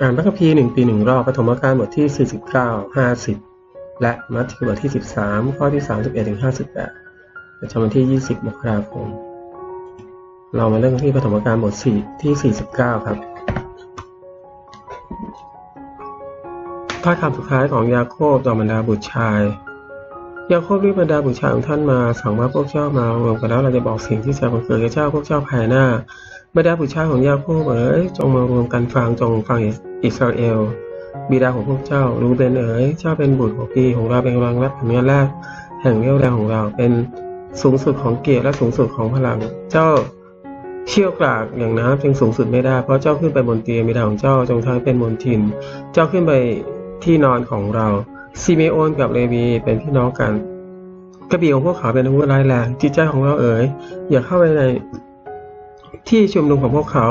อ่านพระคัมภีร์หนึ่งปีหนึ่งรอบปฐมกาลบทที่ 49 50 และมัทธิวบทที่ 13 ข้อที่ 31ถึง58ประจำวันที่ 20 มกราคม เรามาเริ่มที่ปฐมกาลบท4ที่ 49 ครับถ้อยคำสุดท้ายของยาโคบต่อบรรดาบุตรชายยาโคบเรียกบรรดาบุตรชายของท่านมาสั่งว่าพวกเจ้ามารวมกันแล้วเราจะบอกสิ่งที่จะบังเกิดแก่เจ้าพวกเจ้าภายหน้าบรรดาบุตรชายของยาโคบเอ๋ยจงมารวมกันฟังจงฟัง อิสราเอล บิดาของพวกเจ้า รู้เป็นเอ๋ยเจ้าเป็นบุตรของพี่ของเราเป็นกำลังและผลงานแรกแห่งเรี่ยวแรงของเรา เป็นสูงสุดของเกียรติและสูงสุดของพลัง เจ้าเชี่ยวกรากอย่างน้ำจึงสูงสุดไม่ได้ เพราะเจ้าขึ้นไปบนเตียงบิดาของเจ้าจงทำเป็นมนทิน เจ้าขึ้นไปที่นอนของเราซิเมโอนกับเลวีเป็นพี่น้องกันกระบี่ของพวกเขาเป็นอาวุธร้ายแรงจิตใจของเราเอ๋ยอย่าเข้าไปในที่ชุมนุมของพวกเขา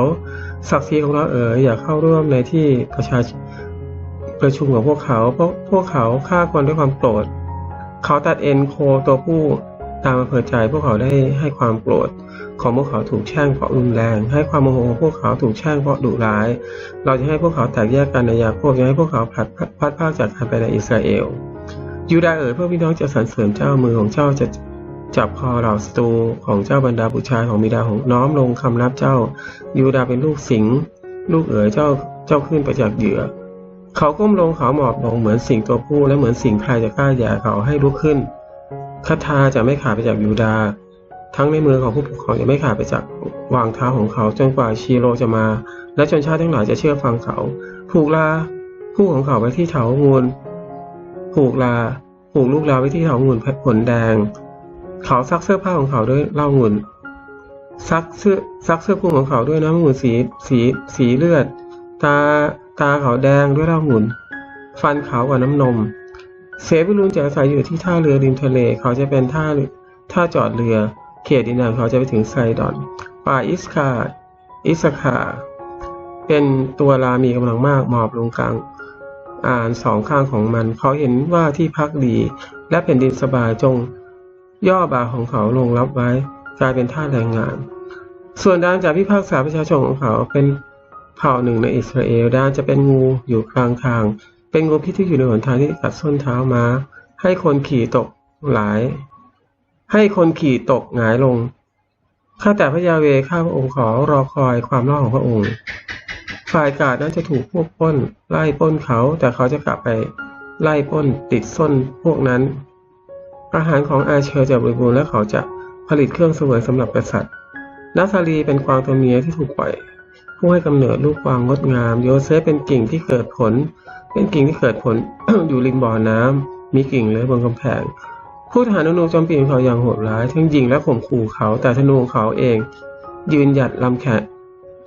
ศักดิ์ศรีของเราเอ๋ยอย่าเข้าร่วมในที่ประชาประชุมของพวกเขาเพราะพวกเขาฆ่าคนด้วยความโกรธ เขาตัดเอ็นโคตัวผู้ตามอำเภอใจพวกเขาได้ให้ความโกรธของพวกเขาถูกแช่งเพราะรุนแรง ให้ความโมโหของพวกเขาถูกแช่งเพราะดุร้าย เราจะให้พวกเขาแตกแยกกันในยาโคบจะให้พวกเขาพัดพัดพาจากกันไปในอิสราเอลยูดาเอ๋ยพวกพี่น้องจะสรรเสริญเจ้ามือของเจ้าจะ จับคอเหล่าศัตรูของเจ้าบรรดาบุตรชายของบิดาของน้อมลงคำนับเจ้า ยูดาเป็นลูกสิงลูกเอ๋ยเจ้าเจ้าขึ้นไปจากเหยื่อ เขาก้มลงเขาหมอบลงเหมือนสิงตัวผู้และเหมือนสิงใครจะกล้าหย่าเขาให้ลุกขึ้นคาถาจะไม่ขาดไปจากยูดา ทั้งในมือของผู้ปกครองจะไม่ขาดไปจากวางเท้าของเขาจนกว่าชีโรจะมา และชนชาติทั้งหลายจะเชื่อฟังเขา ผูกลาผู้ของเขาไว้ที่เถางูลผูกลาผูกลูกลาไว้ที่เถางูลผลแดง เขาซักเสื้อผ้าของเขาด้วยเหล้างุ่นซักเสื้อซักเสื้อคลุมของเขาด้วยน้ำงุ่นสีสีสีเลือด ตาตาเขาแดงด้วยเหล้างุ่นฟันขาวกว่าน้ำนม เซบิลูนจะอาศัยอยู่ที่ท่าเรือริมทะเล เขาจะเป็นท่าท่าจอดเรือ เขตดินแดนเขาจะไปถึงไซดอนป่าอิสคาอิสคาเป็นตัวลามีกำลังมากหมอบลงกลางอ่านสองข้างของมัน เขาเห็นว่าที่พักดีและเป็นดินสบายจง ย่อบ่าของเขาลงรับไว้ กลายเป็นท่าแรงงาน ส่วนด้านจากพิพากษาประชาชนของเขาเป็นเผ่าหนึ่งในอิสราเอลด้านจะเป็นงูอยู่กลางทาง เป็นงูพิษที่อยู่ในหนทางที่กัดส้นเท้ามา้า ให้คนขี่ตกหลาย ให้คนขี่ตกหงายลงข้าแต่พระยาเวข้าพระองค์ขอรอคอยความรอดของพระองค์ฝ่ายกาดนั้นจะถูกพวกป้น ไล่ป้นเขา แต่เขาจะกลับไป ไล่ป้นติดส้นพวกนั้น อาหารของอาเชอร์จะบริบูรณ์และเขาจะผลิตเครื่องเสวยสำหรับกษัตริย์นาซาลีเป็นกวางตัวเมียที่ถูกปล่อย ผู้ให้กำเนิดลูกกวางงดงาม โยเซฟเป็นกิ่งที่เกิดผล เป็นกิ่งที่เกิดผลอยู่ริมบ่อน้ำมีกิ่งเลื้อยบนกำแพงผู้ทหารนนูจมปีของเขาอย่างโหดร้าย ทั้งยิงและข่มขู่เขาแต่ธนูของเขาเอง ยืนหยัดลำแขน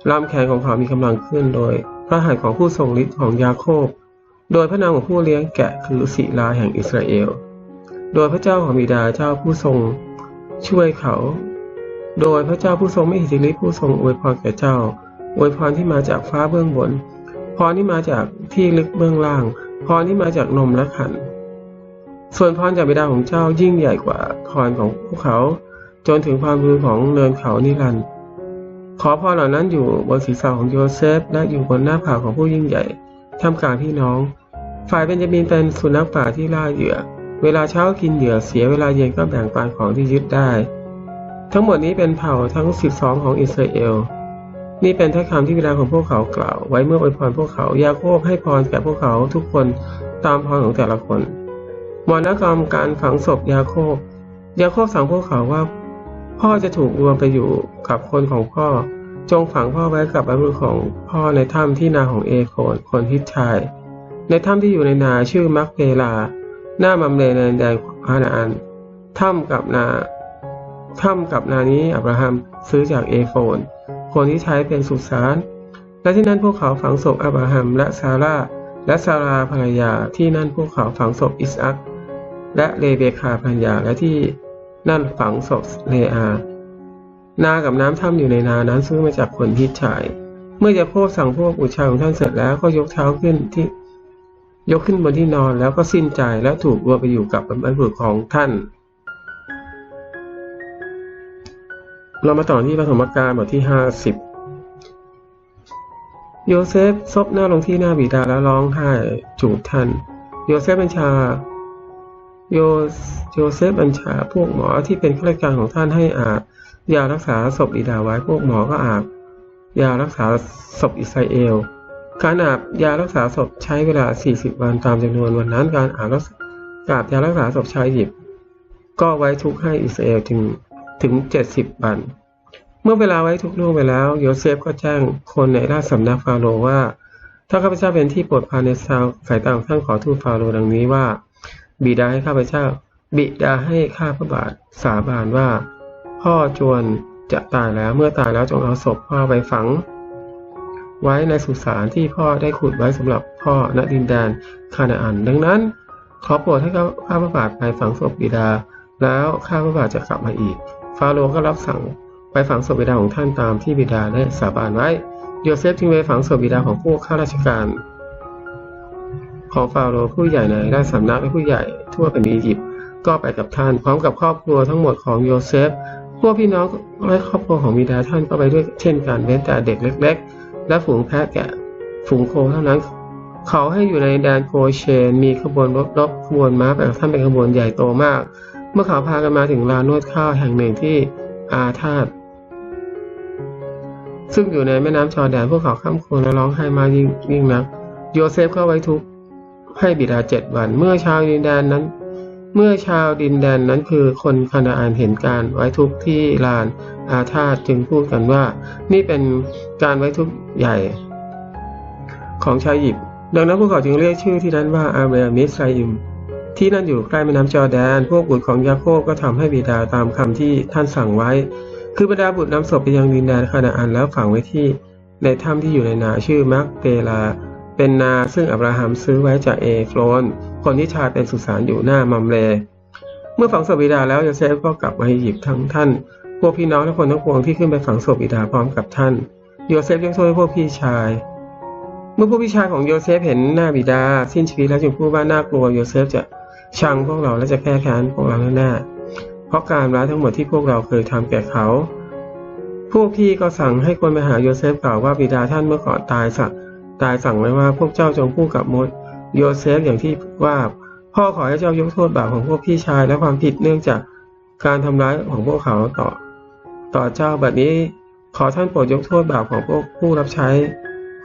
ลำแขนของเขามีกำลังขึ้นโดย พระหัตถ์ของผู้ทรงฤทธิ์ของยาโคบ โดยพระนามของผู้เลี้ยงแกะคือศิลาแห่งอิสราเอล โดยพระเจ้าของบิดาเจ้าผู้ทรง ช่วยเขา โดยพระเจ้าผู้ทรงไม่อิทธิฤทธิ์ผู้ทรงอวยพรแก่เจ้า อวยพรที่มาจากฟ้าเบื้องบน พรนี้มาจากที่ลึกเบื้องล่าง พรนี้มาจากนมและขัน ส่วนพรจากบิดาของเจ้ายิ่งใหญ่กว่าพรของพวกเขา จนถึงความรู้ของเนินเขานิรันดร์ขอพรเหล่านั้นอยู่บนศีรษะของโยเซฟ และอยู่บนหน้าผากของผู้ยิ่งใหญ่ทำกลารพี่น้อง ฝ่ายเบนจามินเป็นสุนัขป่าที่ล่าเหยื่อ เวลาเช้ากินเหยื่อเสียเวลาเย็นก็แบ่งปันของที่ยึดได้ ทั้งหมดนี้เป็นเผ่าทั้ง 12 ของอิสราเอล นี่เป็นถ้อยคำที่บิดาของพวกเขากล่าว ไว้เมื่ออวยพรพวกเขายาโคบให้พรแก่พวกเขาทุกคนตามพรของแต่ละคนมรณกรรมการฝังศพยาโคบยาโคบสั่งพวกเขาว่า พ่อจะถูกรวมไปอยู่กับคนของพ่อ จงฝังพ่อไว้กับบรรลุของพ่อในถ้ำที่นาของเอโคนคนฮิตชาย ในถ้ำที่อยู่ในนาชื่อมักเปลา หน้ามัมเลในแดนอานาอันถ้ำกับนาถ้ำกับนานี้อับราฮัมซื้อจากเอโฟน คนที่ใช้เป็นสุสาน และที่นั่นพวกเขาฝังศพอับราฮัมและซาร่า และซาราภรรยา ที่นั่นพวกเขาฝังศพอิสอักและเลเบคาภรรยา และที่นั่นฝังศพเลอา นากับน้ำถ้ำอยู่ในนานั้นซื้อมาจากคนฮิตชาย เมื่อจะโพสั่งพวกอุชาของท่านเสร็จแล้วก็ยกเท้าขึ้นที่ ยกขึ้นบนที่นอนแล้วก็สิ้นใจและถูกรวมไปอยู่กับบรรพุของท่าน เรามาต่อที่ปฐมกาลบทที่ห้าสิบโยเซฟซบหน้าลงที่หน้าบิดาแล้วร้องไห้จูบท่าน โยเซฟบัญชา โยโยเซฟบัญชาพวกหมอที่เป็นข้าราชการของท่านให้อาบยารักษาศพบิดาไว้พวกหมอก็อาบยารักษาศพอิสราเอล การอาบยารักษาศพใช้เวลา 40 วันตามจำนวนวันนั้น การอาบรักษากาบยารักษาศพชายหยิบ ก็ไว้ทุกข์ให้อิสราเอลถึงถึง 70 วัน เมื่อเวลาไว้ทุกข์ล่วงไปแล้วโยเซฟก็แจ้งคนในราชสำนักฟาโรห์ว่า ถ้าข้าพเจ้าเป็นที่โปรดปรานในสาวสายตาของท่านขอทูลฟาโรห์ดังนี้ว่า บิดาให้ข้าพเจ้า บิดาให้ข้าพระบาทสาบานว่า พ่อจวนจะตายแล้วเมื่อตายแล้วจงเอาศพพ่อไปฝัง ไว้ในสุสานที่พ่อได้ขุดไว้สำหรับพ่อณดินแดนคานาอัน ดังนั้น ขอโปรดให้ข้าพระบาทไปฝังศพบิดา แล้วข้าพระบาทจะกลับมาอีก ฟาโรห์ก็รับสั่งไปฝังศพบิดาของท่านตามที่บิดาได้สาบานไว้โยเซฟจึงไปฝังศพบิดาของพวกข้าราชการ ของฟาโรห์ผู้ใหญ่ในราชสำนักและผู้ใหญ่ทั่วแผ่นดินอียิปต์ก็ไปกับท่านพร้อมกับครอบครัวทั้งหมดของโยเซฟพวกพี่น้องและครอบครัวของบิดาท่านก็ไปด้วยเช่นกันเว้นแต่เด็กเล็ก ๆ และฝูงแพะแกะ ฝูงโคเท่านั้น เขาให้อยู่ในแดนโกเชน มีขบวนรถรบขบวนม้าไปกับท่านเป็นขบวนใหญ่โตมาก เมื่อเขาพากันมาถึงลานนวดข้าวแห่งหนึ่งที่อาธาตซึ่งอยู่ในแม่น้ำจอแดนพวกเขาข้ามควรและร้องไห้มายิ่งยิ่งนัก โยเซฟก็ไว้ทุกข์ให้บิดาเจ็ดวัน เมื่อชาวดินแดนนั้น เมื่อชาวดินแดนนั้นคือคนคานาอันเห็นการไว้ทุกข์ที่ลานอาธาตจึงพูดกันว่า นี่เป็นการไว้ทุกข์ใหญ่ของชาวยิปดังนั้นพวกเขาจึงเรียกชื่อที่นั้นว่าอาเบมิสไซอิมที่นั่นอยู่ใกล้แม่น้ำจอแดน พวกบุตรของยาโคบก็ทำให้บิดาตามคำที่ท่านสั่งไว้ คือบรรดาบุตรนำศพไปยังดินแดนคานาอันแล้วฝังไว้ที่ในถ้ำที่อยู่ในนาชื่อมักเปลา เป็นนาซึ่งอับราฮัมซื้อไว้จากเอฟโรน คนที่ชายเป็นสุสานอยู่หน้ามัมเล เมื่อฝังศพบิดาแล้วโยเซฟก็กลับมาอียิปต์ทั้งท่าน พวกพี่น้องและคนทั้งปวงที่ขึ้นไปฝังศพบิดาพร้อมกับท่านโยเซฟยกโทษให้พวกพี่ชาย เมื่อพวกพี่ชายของโยเซฟเห็นหน้าบิดา สิ้นชีวิตแล้วจึงพูดว่าน่ากลัวโยเซฟจะชังพวกเราและจะแก้แค้นพวกเราแน่ๆเพราะการร้ายทั้งหมดที่พวกเราเคยทำแก่เขาพวกพี่ก็สั่งให้คนไปหาโยเซฟกล่าวว่าบิดาท่านเมื่อก่อนตายสัก ตายสั่งไว้ว่าพวกเจ้าจงพูดกับมดโยเซฟอย่างที่ว่า พ่อขอให้เจ้ายกโทษบาปของพวกพี่ชายและความผิดเนื่องจากการทำร้ายของพวกเขาต่อ ต่อเจ้าบัดนี้ขอท่านโปรดยกโทษบาปของพวกผู้รับใช้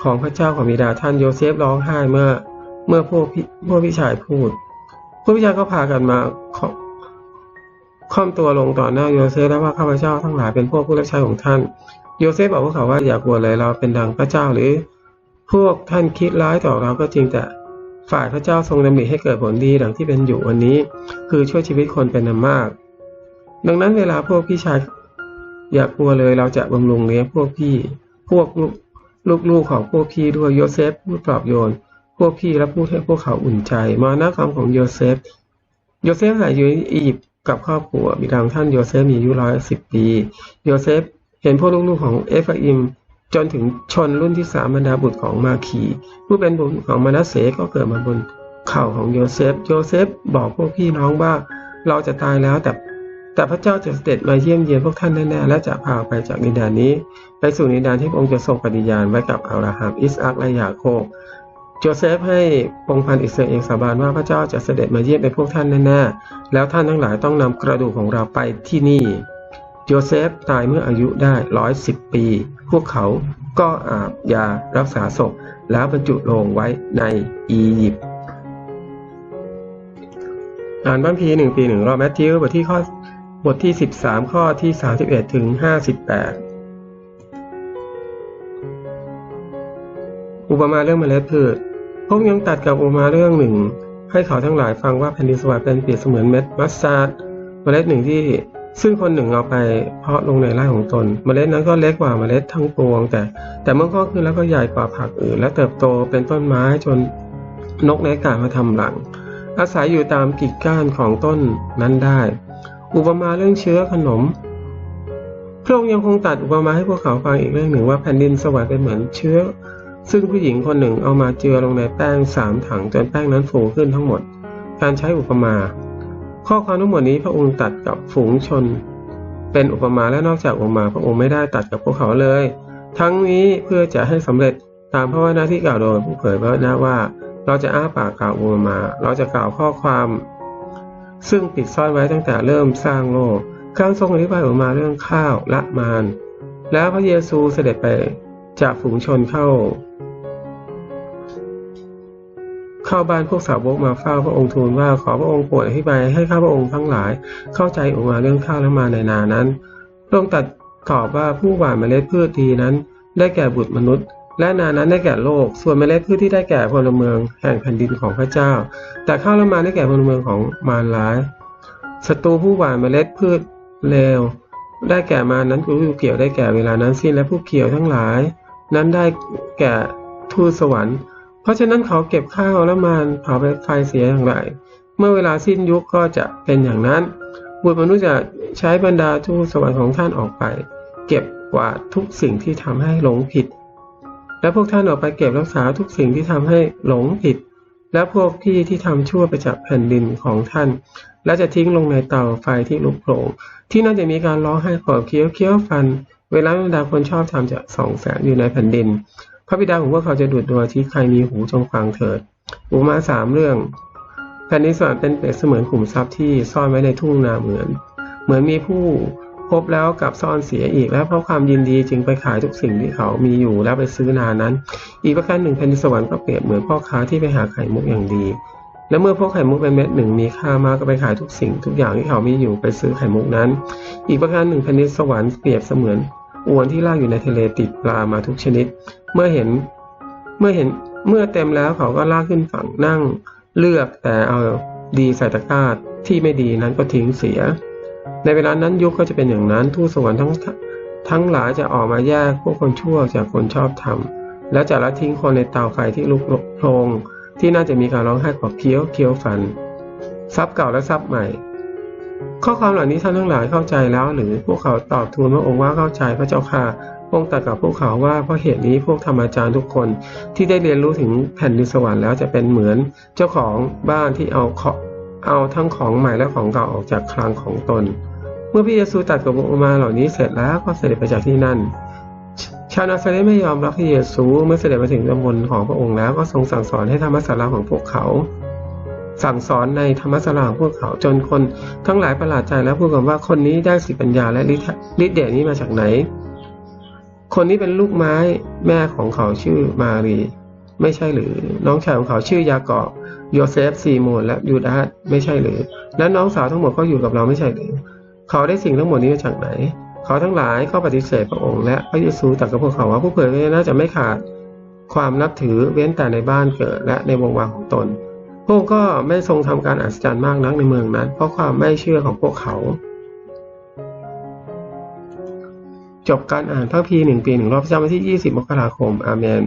ของพระเจ้าของบิดาท่านโยเซฟร้องไห้เมื่อ เมื่อพวกพี่พวกพี่ชายพูด พวกพี่ชายก็พากันมาค่อมตัวลงต่อหน้าโยเซฟและว่าข้าพเจ้าทั้งหลายเป็นพวกผู้รับใช้ของท่าน โยเซฟบอกพวกเขาว่าอย่ากลัวเลยเราเป็นดังพระเจ้าหรือ พวกท่านคิดร้ายต่อเราก็จริงแต่ฝ่ายพระเจ้าทรงดำริให้เกิดผลดีดังที่เป็นอยู่วันนี้ คือช่วยชีวิตคนเป็นนามาก ดังนั้นเวลาพวกพี่ชายอย่ากลัวเลยเราจะบำรุงเลี้ยงพวกพี่ พวกลูกๆของพวกพี่ด้วยโยเซฟพูดปลอบโยน พวกพี่และพูดให้พวกเขาอุ่นใจ มาหน้าคำของโยเซฟ โยเซฟอาศัยอยู่ในอียิปต์กับครอบครัวบิดาของท่านโยเซฟมีอายุร้อยสิบปี โยเซฟเห็นพวกลูกๆของเอฟอิม จนถึงชนรุ่นที่สามบรรดาบุตรของมาคี ผู้เป็นบุตรของมานาเสก็เกิดมาบนเข่าของโยเซฟ โยเซฟบอกพวกพี่น้องว่าเราจะตายแล้วแต่แต่พระเจ้าจะเสด็จมาเยี่ยมเยียนพวกท่านแน่ๆและจะพาไปจากดินแดนนี้ ไปสู่ดินแดนที่พระองค์จะทรงปฏิญาณไว้กับอับราฮัมอิสอัคและยาโคบโจเซฟให้พงพันอิสราเอลสาบานว่าพระเจ้าจะเสด็จมาเยี่ยมไปพวกท่านแน่ๆแล้วท่านทั้งหลายต้องนำกระดูกของเราไปที่นี่ โจเซฟตายเมื่ออายุได้ร้อยสิบปี พวกเขาก็อาบยารักษาศพ แล้วบรรจุลงไว้ในอียิปต์อ่านบัมพีหนึ่งปีหนึ่งรอบแมทธิวบทที่ข้อบทที่ 13 ข้อที่ 31 ถึง 58 อุปมาเรื่องเมล็ดพืชพวกยังตัดกับอุปมาเรื่องหนึ่ง ให้เขาทั้งหลายฟังว่าแผ่นดินสวรรค์เป็นเปรียบเสมือนเม็ดมัสตาร์ดเมล็ดหนึ่งที่ ซึ่งคนหนึ่งเอาไปเพาะลงในไร่ของตน เมล็ดนั้นก็เล็กกว่าเมล็ดทั้งปวง แต่ แต่เมื่อข้อขึ้นแล้วก็ใหญ่กว่าผักอื่น และเติบโตเป็นต้นไม้จนนกในอากาศมาทำหลัง อาศัยอยู่ตามกิ่งก้านของต้นนั้นได้ อุปมาเรื่องเชื้อขนมพระองค์ยังคงตัดอุปมาให้พวกเขาฟังอีกเรื่องหนึ่งว่าแผ่นดินสวรรค์เป็นเหมือนเชื้อ ซึ่งผู้หญิงคนหนึ่งเอามาเจือลงในแป้งสามถังจนแป้งนั้นฟูขึ้นทั้งหมด การใช้อุปมา ข้อความทั้งหมดนี้พระองค์ตัดกับฝูงชน เป็นอุปมาและนอกจากอุปมา พระองค์ไม่ได้ตัดกับพวกเขาเลย ทั้งนี้เพื่อจะให้สำเร็จตามพระวจนะที่กล่าวโดยผู้เผยพระวจนะว่า เราจะอ้าปากกล่าวอุปมา เราจะกล่าวข้อความ ซึ่งปิดซ่อนไว้ตั้งแต่เริ่มสร้างโลกการทรงอธิบายออกมาเรื่องข้าวละมาน แล้วพระเยซูเสด็จไปจากฝูงชนเข้า เข้าบ้านพวกสาวกมาเฝ้าพระองค์ทูลว่าขอพระองค์โปรดอธิบายให้ข้าพระองค์ทั้งหลาย เข้าใจออกมาเรื่องข้าวและมาในนานั้นพระองค์ตรัสตอบว่าผู้หว่านเมล็ดพืชดีนั้น ได้แก่บุตรมนุษย์ และนานั้นได้แก่โลก ส่วนเมล็ดพืชที่ได้แก่พลเมืองแห่งแผ่นดินของพระเจ้า แต่ข้าวและมาได้แก่พลเมืองของมารร้ายศัตรูผู้หว่านเมล็ดพืชเลวได้แก่มานั้นผู้เกี่ยวได้แก่เวลานั้นสิ้นและผู้เกี่ยวทั้งหลาย นั้นได้แก่ทูตสวรรค์ เพราะฉะนั้นเขาเก็บข้าวและมานเผาไปไฟเสียอย่างไร เมื่อเวลาสิ้นยุคก็จะเป็นอย่างนั้น บุตรมนุษย์จะใช้บรรดาทูตสวรรค์ของท่านออกไป เก็บกวาดทุกสิ่งที่ทำให้หลงผิด และพวกท่านออกไปเก็บรักษาทุกสิ่งที่ทำให้หลงผิด และพวกพี่ที่ทำชั่วไปจากแผ่นดินของท่าน และจะทิ้งลงในเตาไฟที่ลุกโผล่ที่นั่นจะมีการร้องไห้ขอบเคี้ยวเคี้ยวฟัน เวลาบรรดาคนชอบทำจะส่องแสงอยู่ในแผ่นดิน พระบิดาของพวกเขาจะดูดดวงที่ใครมีหูจงฟังเถิดอุมาสามเรื่องแผ่นดินสวรรค์เป็นเปรียบเสมือนขุมทรัพย์ที่ซ่อนไว้ในทุ่งนาเหมือน เหมือนมีผู้พบแล้วกับซ่อนเสียอีก และเพราะความยินดีจึงไปขายทุกสิ่งที่เขามีอยู่แล้วไปซื้อนานั้น อีกประการหนึ่งแผ่นดินสวรรค์ก็เปรียบเหมือนพ่อค้าที่ไปหาไข่มุกอย่างดี และเมื่อพวกไข่มุกเป็นเม็ดหนึ่งมีค่ามากก็ไปขายทุกสิ่งทุกอย่างที่เขามีอยู่ไปซื้อไข่มุกนั้น อีกประการหนึ่งแผ่นดินสวรรค์เปรียบเสมือน อวนที่ลากอยู่ในทะเลติดปลามาทุกชนิด เมื่อเห็นเมื่อเห็นเมื่อเต็มแล้วเขาก็ลากขึ้นฝั่งนั่งเลือกแต่เอาดีใส่ตะกร้าที่ไม่ดีนั้นก็ทิ้งเสีย ในเวลานั้นยุคก็จะเป็นอย่างนั้นทูตสวรรค์ทั้งทั้งหลายจะออกมาแยกพวกคนชั่วจากคนชอบธรรมและจะละทิ้งคนในเตาไฟที่ลุกโพลงที่น่าจะมีการร้องไห้ขอบเคี้ยวเคี้ยวฟันทรัพย์เก่าและทรัพย์ใหม่ ข้อความเหล่านี้ท่านทั้งหลายเข้าใจแล้วหรือพวกเขาตอบทูลพระองค์ว่าเข้าใจพระเจ้าค่ะพระองค์ตรัสกับพวกเขาว่าเพราะเหตุนี้พวกธรรมอาจารย์ทุกคนที่ได้เรียนรู้ถึงแผ่นดินสวรรค์แล้วจะเป็นเหมือนเจ้าของบ้านที่เอาเอาทั้งของใหม่และของเก่าออกจากคลังของตน เมื่อพระเยซูตรัสกับอุมาเหล่านี้เสร็จแล้วก็เสด็จไปจากที่นั่น ชาวนาซาเรตไม่ยอมรับพระเยซูเมื่อเสด็จมาถึงตำบลของพระองค์แล้วก็ทรงสั่งสอนให้ธรรมศาลาของพวกเขา สั่งสอนในธรรมศาลาของพวกเขาจนคนทั้งหลายประหลาดใจและพูดกันว่าคนนี้ได้สิปัญญาและฤทธิ์เดชนี้มาจากไหน คนนี้เป็นลูกไม้แม่ของเขาชื่อมารี ไม่ใช่หรือ น้องชายของเขาชื่อยากอบโยเซฟซีโมนและยูดาสไม่ใช่หรือ และน้องสาวทั้งหมดก็อยู่กับเราไม่ใช่หรือ เขาได้สิ่งทั้งหมดนี้มาจากไหน เขาทั้งหลายก็ปฏิเสธพระองค์และพระเยซูตรัสกับพวกเขาว่าผู้เผยพระวจนะจะไม่ขาดความนับถือเว้นแต่ในบ้านเกิดและในวงวานของตน พระองค์ก็ไม่ทรงทำการอัศจรรย์มากนักในเมืองนั้นเพราะความไม่เชื่อของพวกเขา จบการอ่านพระพีหนึ่งปีหนึ่งรอบพระจำวันที่ 20 มกราคม อาเมน